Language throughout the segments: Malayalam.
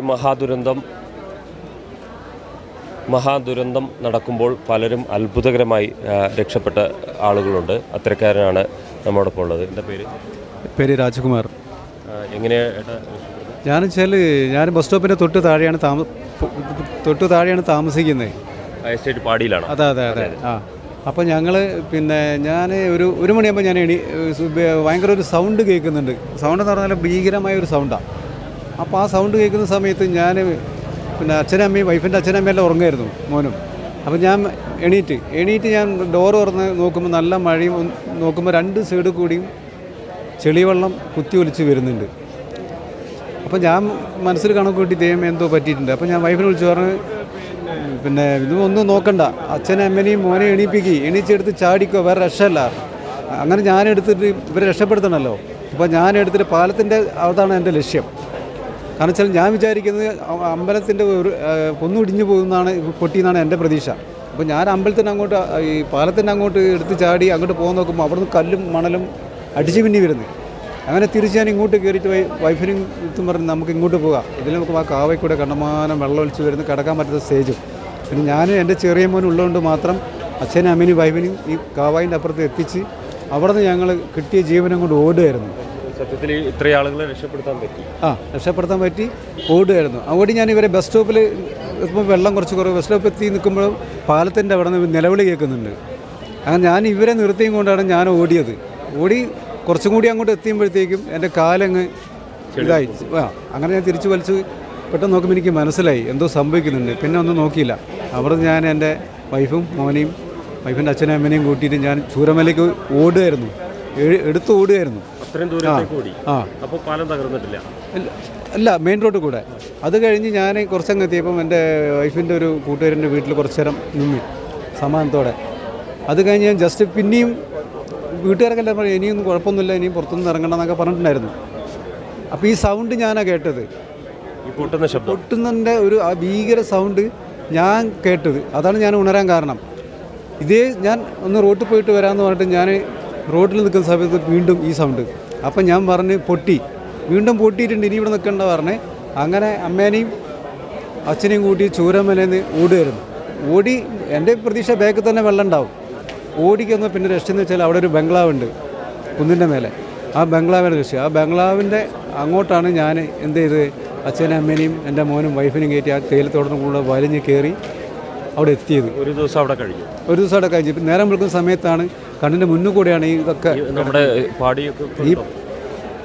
മഹാദുരന്തം മഹാദുരന്തം നടക്കുമ്പോൾ പലരും അത്ഭുതകരമായി രക്ഷപ്പെട്ട ആളുകളുണ്ട്. അത്തരക്കാരനാണ് നമ്മോടൊപ്പം ഉള്ളത്. എന്റെ പേര്? പേര് രാജകുമാർ. ആ, എങ്ങനെയാ ഏട്ടാ? രക്ഷപ്പെട്ടത്? ഞാൻ വെച്ചാൽ ഞാൻ ബസ് സ്റ്റോപ്പിന്റെ തൊട്ട് താഴെയാണ് താമ തൊട്ട് താഴെയാണ് താമസിക്കുന്നത്. എസ്റ്റേറ്റ് പാടിയിലാണ്? അതെ അതെ അതെ. ആ. അപ്പോൾ ഞങ്ങൾ പിന്നെ ഞാൻ ഒരു ഒരു മണിയാകുമ്പോൾ ഞാൻ എണീ ഭയങ്കര ഒരു സൗണ്ട് കേൾക്കുന്നുണ്ട്. സൗണ്ട് എന്ന് പറഞ്ഞാൽ ഭീകരമായ ഒരു സൗണ്ടാണ് അപ്പോൾ ആ സൗണ്ട് കേൾക്കുന്ന സമയത്ത് ഞാൻ പിന്നെ അച്ഛനും അമ്മയും വൈഫിന്റെ അച്ഛനും അമ്മയും എല്ലാം ഉറങ്ങായിരുന്നു മോനും. അപ്പോൾ ഞാൻ എണീറ്റ് എണീറ്റ് ഞാൻ ഡോർ തുറന്ന് നോക്കുമ്പോൾ നല്ല മഴയും നോക്കുമ്പോൾ രണ്ട് സൈഡ് കൂടിയും ചെളിവെള്ളം കുത്തി ഒലിച്ച് വരുന്നുണ്ട്. അപ്പോൾ ഞാൻ മനസ്സിൽ കണക്ക് കൂട്ടി ദൈവം എന്തോ പറ്റിയിട്ടുണ്ട്. അപ്പോൾ ഞാൻ വൈഫിനെ വിളിച്ച് പറഞ്ഞ് പിന്നെ ഇത് ഒന്നും നോക്കണ്ട. അച്ഛനെ അമ്മനെയും മോനെ എണീപ്പിക്കി. എണീച്ചെടുത്ത് ചാടിക്കോ വേറെ രക്ഷയല്ല. അങ്ങനെ ഞാൻ എടുത്തിട്ട് ഇവരെ രക്ഷപ്പെടുത്തണമല്ലോ അപ്പോൾ ഞാൻ എടുത്തിട്ട് പാലത്തിന്റെ അതാണ് എന്റെ ലക്ഷ്യം. കാരണം വെച്ചാൽ ഞാൻ വിചാരിക്കുന്നത് അമ്പലത്തിന്റെ ഒരു കൊന്നുടിഞ്ഞു പോകുന്നതാണ് പൊട്ടിയെന്നാണ് എന്റെ പ്രതീക്ഷ. അപ്പോൾ ഞാൻ അമ്പലത്തിന്റെ അങ്ങോട്ട് ഈ പാലത്തിന്റെ അങ്ങോട്ട് എടുത്ത് ചാടി അങ്ങോട്ട് പോകാൻ നോക്കുമ്പോൾ അവിടുന്ന് കല്ലും മണലും അടിച്ചു പിന്നി വരുന്നു. അങ്ങനെ തിരിച്ച് ഞാൻ ഇങ്ങോട്ട് കയറിയിട്ട് വൈ വൈഫിനും ഇതും പറഞ്ഞ് നമുക്ക് ഇങ്ങോട്ട് പോകാം. ഇതിൽ നമുക്ക് ആ കാവയ്ക്കൂടെ കൂടെ കണ്ടമാനം വെള്ളം ഒലിച്ച് വരുന്ന കിടക്കാൻ പറ്റുന്ന സ്റ്റേജും. പിന്നെ ഞാൻ എന്റെ ചെറിയ മോൻ ഉള്ളതുകൊണ്ട് മാത്രം അച്ഛനും അമ്മനും വൈഫിനും ഈ കാവായിന്റെ അപ്പുറത്ത് എത്തിച്ച് അവിടെ നിന്ന് ഞങ്ങൾ കിട്ടിയ ജീവനം കൊണ്ട് ഓടുകയായിരുന്നു. സത്യത്തിൽ ഇത്ര ആളുകളെ രക്ഷപ്പെടുത്താൻ പറ്റി. ആ രക്ഷപ്പെടുത്താൻ പറ്റി. ഓടുകയായിരുന്നു. ഓടി ഞാൻ ഇവരെ ബസ് സ്റ്റോപ്പിൽ ഇപ്പോൾ വെള്ളം കുറച്ച് കുറവ്. ബസ് സ്റ്റോപ്പിൽ എത്തി നിൽക്കുമ്പോൾ പാലത്തിന്റെ അവിടെ നിന്ന് നിലവിളി കേൾക്കുന്നുണ്ട്. അങ്ങനെ ഞാൻ ഇവരെ നിർത്തിയും കൊണ്ടാണ് ഞാൻ ഓടിയത്. ഓടി കുറച്ചും കൂടി അങ്ങോട്ട് എത്തിയുമ്പോഴത്തേക്കും എന്റെ കാലങ്ങ് ഇതായി. ആ അങ്ങനെ ഞാൻ തിരിച്ചു വലിച്ച്. പെട്ടെന്ന് നോക്കുമ്പോൾ എനിക്ക് മനസ്സിലായി. എന്തോ സംഭവിക്കുന്നുണ്ട്. പിന്നെ ഒന്നും നോക്കിയില്ല. അവിടെ ഞാൻ എന്റെ വൈഫും മോനെയും വൈഫിന്റെ അച്ഛനും അമ്മനെയും കൂട്ടിയിട്ട് ഞാൻ ചൂരമലയ്ക്ക് ഓടുകയായിരുന്നു. എടുത്ത് ഓടുകയായിരുന്നു. അത്രയും ദൂരത്തേക്ക് കൂടി. ആ. അപ്പോൾ പാലം തകർന്നിട്ടില്ല. ഇല്ല- അല്ല മെയിൻ റോഡിൽ കൂടെ. അത് കഴിഞ്ഞ് ഞാൻ കുറച്ചങ്ങ് എത്തിയപ്പം എന്റെ വൈഫിന്റെ ഒരു കൂട്ടുകാരന്റെ വീട്ടിൽ കുറച്ച് നേരം നിന്നു സമാധാനത്തോടെ. അത് കഴിഞ്ഞ് ഞാൻ ജസ്റ്റ് പിന്നെയും വീട്ടുകാരൊക്കെ എല്ലാം പറയും ഇനിയൊന്നും കുഴപ്പമൊന്നുമില്ല ഇനിയും പുറത്തുനിന്ന് ഇറങ്ങണ്ട എന്നൊക്കെ പറഞ്ഞിട്ടുണ്ടായിരുന്നു. അപ്പോൾ ഈ സൗണ്ട് ഞാനാണ് കേട്ടത്. ഈ പൊട്ടുന്ന ശബ്ദം. പൊട്ടുന്നതിന്റെ ഒരു ആ ഭീകര സൗണ്ട് ഞാൻ കേട്ടത്. അതാണ് ഞാൻ ഉണരാൻ കാരണം. ഇതേ ഞാൻ ഒന്ന് റോട്ടിൽ പോയിട്ട് വരാമെന്ന് പറഞ്ഞിട്ട് ഞാൻ റോഡിൽ നിൽക്കുന്ന സമയത്ത് വീണ്ടും ഈ സൗണ്ട് അപ്പം ഞാൻ പറഞ്ഞ് പൊട്ടി. വീണ്ടും പൊട്ടിയിട്ടുണ്ട്. ഇനി ഇവിടെ നിൽക്കണ്ട പറഞ്ഞ്. അങ്ങനെ അമ്മേനെയും അച്ഛനെയും കൂട്ടി ചൂരമലേന്ന് ഓടുമായിരുന്നു ഓടി എന്റെ പ്രതീക്ഷ ബാക്കിൽ തന്നെ വെള്ളം ഉണ്ടാവും. ഓടിക്കുന്ന പിന്നെ രക്ഷയെന്ന് വെച്ചാൽ അവിടെ ഒരു ബംഗ്ലാവുണ്ട് കുന്നിന്റെ മേലെ. ആ ബംഗ്ലാവിന്റെ രക്ഷ. ആ ബംഗ്ലാവിന്റെ അങ്ങോട്ടാണ് ഞാൻ എന്ത് ചെയ്ത് അച്ഛനും അമ്മേനെയും എന്റെ മോനും വൈഫിനും കയറ്റി ആ തേയിലത്തോടനും കൂടെ വലിഞ്ഞ് കയറി അവിടെ എത്തിയത്. ഒരു ദിവസം അവിടെ കഴിഞ്ഞു. ഒരു ദിവസം അവിടെ കഴിഞ്ഞു. നേരം വിളിക്കുന്ന സമയത്താണ് കണ്ണിന്റെ മുന്നിൽ കൂടെയാണ് ഈ ഇതൊക്കെ നമ്മുടെ പാടിയൊക്കെ ഈ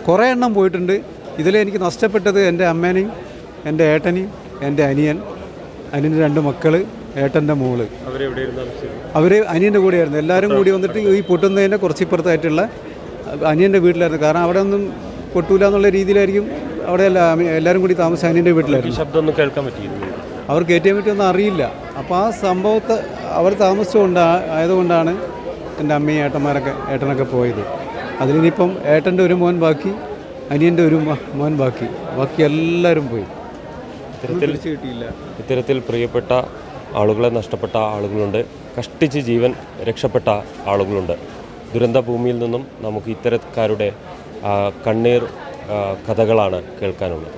കുറേ എണ്ണം പോയിട്ടുണ്ട്. ഇതിൽ എനിക്ക് നഷ്ടപ്പെട്ടത് എന്റെ അമ്മേനെയും എന്റെ ഏട്ടനെയും എന്റെ അനിയൻ അനിയന്റെ രണ്ട് മക്കൾ ഏട്ടന്റെ മോൾ. അവർ അനിയന്റെ കൂടെയായിരുന്നു. എല്ലാവരും കൂടി വന്നിട്ട് ഈ പൊട്ടുന്നതിന്റെ കുറച്ച് ഇപ്പുറത്തായിട്ടുള്ള അനിയന്റെ വീട്ടിലായിരുന്നു. കാരണം അവിടെ ഒന്നും പൊട്ടൂല എന്നുള്ള രീതിയിലായിരിക്കും അവിടെ എല്ലാം എല്ലാവരും കൂടി താമസിച്ച അനിയന്റെ വീട്ടിലായിരുന്നു. ശബ്ദം ഒന്നും കേൾക്കാൻ പറ്റിയിരുന്നു അവർക്ക് ഏറ്റവും പറ്റിയൊന്നും അറിയില്ല. അപ്പോൾ ആ സംഭവത്തെ അവർ താമസിച്ചുകൊണ്ട് ആയതുകൊണ്ടാണ് എന്റെ അമ്മയും ഏട്ടന്മാരൊക്കെ ഏട്ടനൊക്കെ പോയത്. അതിലിനിയിപ്പം ഏട്ടന്റെ ഒരു മോൻ ബാക്കി അനിയന്റെ ഒരു മോൻ ബാക്കി. ബാക്കി എല്ലാവരും പോയി. ഇത്തരത്തിൽ കിട്ടിയില്ല ഇത്തരത്തിൽ പ്രിയപ്പെട്ട ആളുകളെ നഷ്ടപ്പെട്ട ആളുകളുണ്ട്. കഷ്ടിച്ച് ജീവൻ രക്ഷപ്പെട്ട ആളുകളുണ്ട്. ദുരന്ത ഭൂമിയിൽ നിന്നും നമുക്ക് ഇത്തരക്കാരുടെ കണ്ണീർ കഥകളാണ് കേൾക്കാനുള്ളത്.